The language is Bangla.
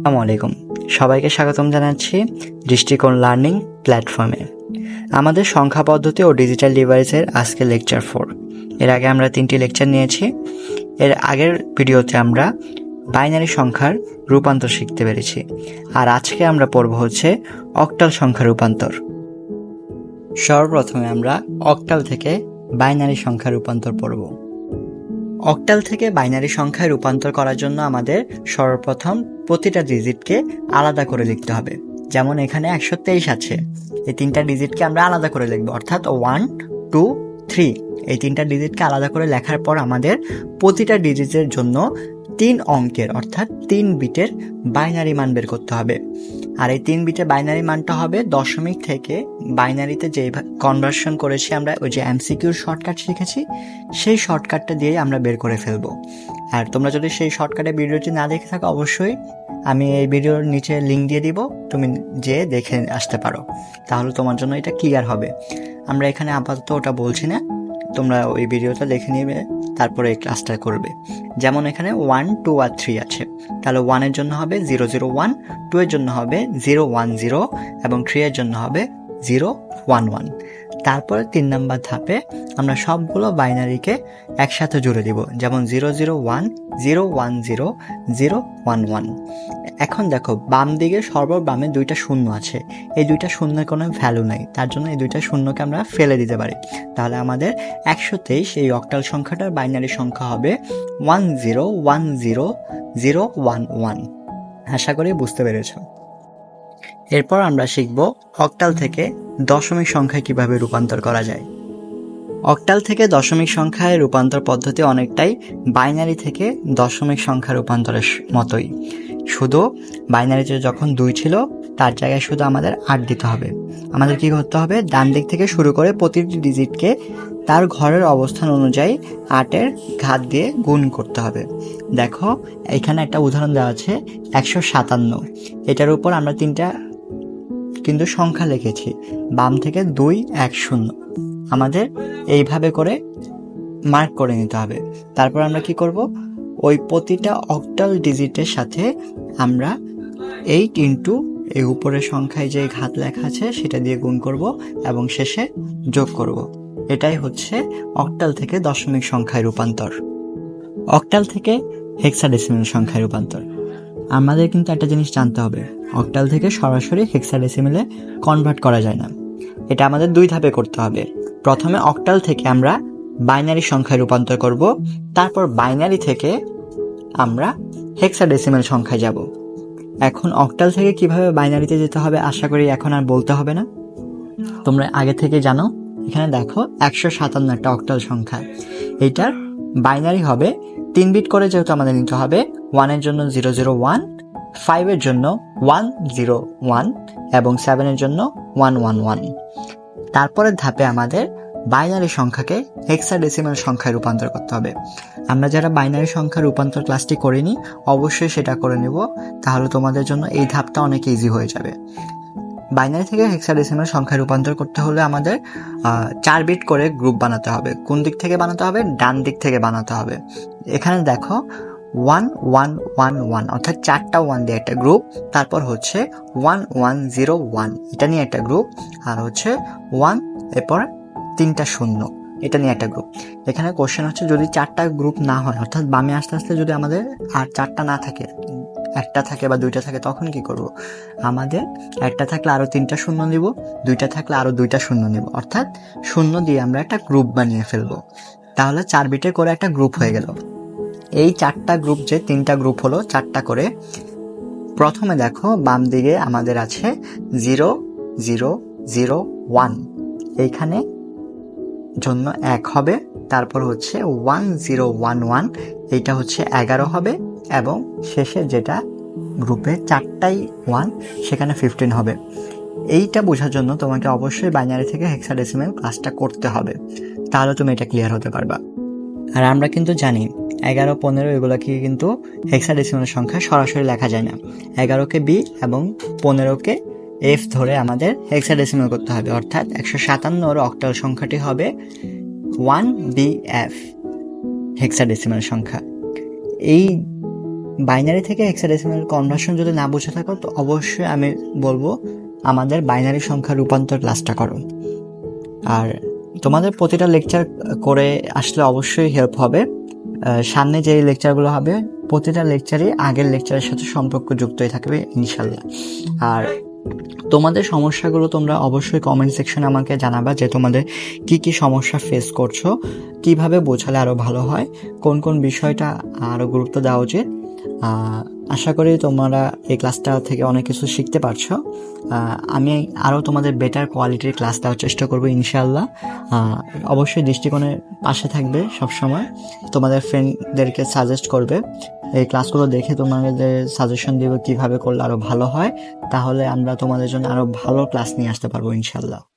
আসসালামু আলাইকুম সবাইকে স্বাগতম জানাচ্ছি দৃষ্টিকোণ লার্নিং প্ল্যাটফর্মে। আমাদের সংখ্যা পদ্ধতি ও ডিজিটাল ডিভাইসের আজকে লেকচার ফোর। এর আগে আমরা তিনটি লেকচার নিয়েছি। এর আগের ভিডিওতে আমরা বাইনারি সংখ্যার রূপান্তর শিখতে পেরেছি। আর আজকে আমরা পড়ব হচ্ছে অক্টাল সংখ্যার রূপান্তর। সর্বপ্রথমে আমরা অক্টাল থেকে বাইনারি সংখ্যার রূপান্তর পড়ব। অক্টাল থেকে বাইনারি সংখ্যায় রূপান্তর করার জন্য আমাদের সর্বপ্রথম প্রতিটা ডিজিটকে আলাদা করে লিখতে হবে। যেমন এখানে একশো তেইশ আছে। এই তিনটা ডিজিটকে আমরা আলাদা করে লিখব। অর্থাৎ ওয়ান টু থ্রি এই তিনটা ডিজিটকে আলাদা করে লেখার পর আমাদের প্রতিটা ডিজিটের জন্য তিন অঙ্কের, অর্থাৎ তিন বিটের বাইনারি মান বের করতে হবে। আর এই তিন বিটের বাইনারি মানটা হবে দশমিক থেকে বাইনারিতে যে কনভার্সন করেছি আমরা, ওই যে এমসিকিউর শর্টকাট শিখেছি, সেই শর্টকাটটা দিয়েই আমরা বের করে ফেলব। আর তোমরা যদি সেই শর্টকাটে ভিডিওটি না দেখে থাকো, অবশ্যই আমি এই ভিডিওর নিচে লিঙ্ক দিয়ে দিব, তুমি যে দেখে আসতে পারো। তাহলে তোমার জন্য এটা ক্লিয়ার হবে। আমরা এখানে আপাতত ওটা বলছি না। তোমরা ওই ভিডিওটা দেখে নিবে, তারপরে এই ক্লাসটা করবে। যেমন এখানে ওয়ান টু আর থ্রি আছে। তাহলে ওয়ানের জন্য হবে জিরো জিরো ওয়ান টু এর জন্য হবে জিরো ওয়ান জিরো এবং থ্রি এর জন্য হবে জিরো ওয়ান ওয়ান। তারপরে তিন নাম্বার ধাপে আমরা সবগুলো বাইনারিকে একসাথে জুড়ে দিব, যেমন zero zero one zero one zero zero one one. এখন দেখো, বাম দিকে সর্ববামে দুইটা শূন্য আছে। এই দুইটা শূন্যের কোনো ভ্যালু নাই, তার জন্য এই দুইটা শূন্যকে আমরা ফেলে দিতে পারি। তাহলে আমাদের একশো তেইশ এই অক্টাল সংখ্যাটার বাইনারি সংখ্যা হবে one zero one zero zero one one. আশা করি বুঝতে পেরেছ। এরপর আমরা শিখব অক্টাল থেকে দশমিক সংখ্যায় কীভাবে রূপান্তর করা যায়। অক্টাল থেকে দশমিক সংখ্যায় রূপান্তর পদ্ধতি অনেকটাই বাইনারি থেকে দশমিক সংখ্যা রূপান্তরের মতোই। শুধু বাইনারিতে যখন দুই ছিল, তার জায়গায় শুধু আমাদের আট দিতে হবে। আমাদের কি করতে হবে? ডান দিক থেকে শুরু করে প্রতিটি ডিজিটকে তার ঘরের অবস্থান অনুযায়ী আটের ঘাত দিয়ে গুণ করতে হবে। দেখো, এখানে একটা উদাহরণ দেওয়া আছে, একশো সাতান্ন। এটার উপর আমরা তিনটা কিন্তু সংখ্যা লিখেছি। বাম থেকে দুই, এক, শূন্য। আমাদের এইভাবে করে মার্ক করে নিতে হবে। তারপর আমরা কি করব? ওই প্রতিটা অক্টাল ডিজিটের সাথে আমরা এইট ইন্টু এই উপরের সংখ্যায় যে ঘাত লেখা আছে, সেটা দিয়ে গুণ করব এবং শেষে যোগ করব। এটাই হচ্ছে অক্টাল থেকে দশমিক সংখ্যায় রূপান্তর। অক্টাল থেকে হেক্সাডেসিমাল সংখ্যায় রূপান্তর। আমাদের কিন্তু একটা জিনিস জানতে হবে। অক্টাল থেকে সরাসরি হেক্সাডেসিমেলে কনভার্ট করা যায় না। এটা আমাদের দুই ধাপে করতে হবে। প্রথমে অক্টাল থেকে আমরা বাইনারি সংখ্যায় রূপান্তর করব। তারপর বাইনারি থেকে আমরা হেক্সাডেসিমাল সংখ্যায় যাব। এখন অক্টাল থেকে কীভাবে বাইনারিতে যেতে হবে আশা করি এখন আর বলতে হবে না। তোমরা আগে থেকে জানো, এখানে দেখো একশো সাতান্ন একটা অক্টাল সংখ্যা। এইটার বাইনারি হবে তিন বিট করে যেহেতু আমাদের নিতে হবে ওয়ানের জন্য জিরো জিরো ওয়ান, ফাইভের জন্য ওয়ান জিরো ওয়ান এবং সেভেনের জন্য ওয়ান ওয়ান ওয়ান। তারপরের ধাপে আমাদের বাইনারি সংখ্যাকে হেক্সাডেসিমাল সংখ্যায় রূপান্তর করতে হবে। আমরা যারা বাইনারি সংখ্যা রূপান্তর ক্লাসটি করিনি, অবশ্যই সেটা করে নেব, তাহলে তোমাদের জন্য এই ধাপটা অনেক ইজি হয়ে যাবে। বাইনারি থেকে হেক্সাডেসিমাল সংখ্যায় রূপান্তর করতে হলে আমাদের চার বিট করে গ্রুপ বানাতে হবে। কোন দিক থেকে বানাতে হবে? ডান দিক থেকে বানাতে হবে। এখানে দেখো ওয়ান ওয়ান ওয়ান ওয়ান অর্থাৎ চারটা ওয়ান দিয়ে একটা গ্রুপ তারপর হচ্ছে ওয়ান ওয়ান জিরো ওয়ান এটা নিয়ে একটা গ্রুপ আর হচ্ছে ওয়ান এরপর তিনটা শূন্য, এটা নিয়ে একটা গ্রুপ এখানে কোশ্চেন হচ্ছে যদি চারটা গ্রুপ না হয়, অর্থাৎ বামে আস্তে আস্তে যদি আমাদের আর চারটা না থাকে, একটা থাকে বা দুইটা থাকে, তখন কি করব? আমাদের একটা থাকলে আরও তিনটা শূন্য নিব, দুইটা থাকলে আরও দুইটা শূন্য নিব, অর্থাৎ শূন্য দিয়ে আমরা একটা গ্রুপ বানিয়ে ফেলব। তাহলে চার বিটে করে একটা গ্রুপ হয়ে গেল। এই চারটা গ্রুপ যে তিনটা গ্রুপ হলো, চারটা করে, প্রথমে দেখো বাম দিকে আমাদের আছে জিরো জিরো জিরো ওয়ান এইখানে জন্য এক হবে, তারপর হচ্ছে ওয়ান জিরো ওয়ান ওয়ান এইটা হচ্ছে এগারো হবে এবং শেষে যেটা গ্রুপে চারটাই ওয়ান সেখানে ফিফটিন হবে। এইটা বোঝার জন্য তোমাকে অবশ্যই বাইনারি থেকে হেক্সাডেসিমাল ক্লাসটা করতে হবে। তাহলে তুমি এটা ক্লিয়ার হতে পারবা। আর আমরা কিন্তু জানি, এগারো, পনেরো এগুলোকে কিন্তু হেক্সাডেসিমাল সংখ্যা সরাসরি লেখা যায় না। এগারোকে বি এবং পনেরোকে এফ ধরে আমাদের হেক্সাডেসিমাল করতে হবে। অর্থাৎ একশো সাতান্নর অক্টাল সংখ্যাটি হবে ওয়ান বি এফ হেক্সাডেসিমাল সংখ্যা। এই বাইনারি থেকে হেক্সাডেসিমাল কনভার্সন যদি না বুঝে থাকো, তো অবশ্যই আমি বলব আমাদের বাইনারি সংখ্যা রূপান্তর ক্লাসটা করো। আর তোমাদের প্রতিটা লেকচার করে আসলে অবশ্যই হেল্প হবে। সামনে যে লেকচারগুলো হবে, প্রতিটা লেকচারই আগের লেকচারের সাথে সম্পর্ক যুক্তই থাকবে ইনশাল্লাহ আর তোমাদের সমস্যাগুলো তোমরা অবশ্যই কমেন্ট সেকশনে আমাকে জানাবা যে তোমাদের কি কি সমস্যা ফেস করছ, কীভাবে বোঝালে আরও ভালো হয়, কোন কোন বিষয়টা আরও গুরুত্ব দেওয়া উচিত আশা করি তোমরা এই ক্লাসটা থেকে অনেক কিছু শিখতে পারছ। আমি আরও তোমাদের বেটার কোয়ালিটির ক্লাস দেওয়ার চেষ্টা করব ইনশাল্লাহ অবশ্যই দৃষ্টিকোণের পাশে থাকবে সবসময়। তোমাদের ফ্রেন্ডদেরকে সাজেস্ট করবে। এই ক্লাসগুলো দেখে তোমাদের সাজেশন দিবে কীভাবে করলে আরও ভালো হয়। তাহলে আমরা তোমাদের জন্য আরও ভালো ক্লাস নিয়ে আসতে পারব ইনশাল্লাহ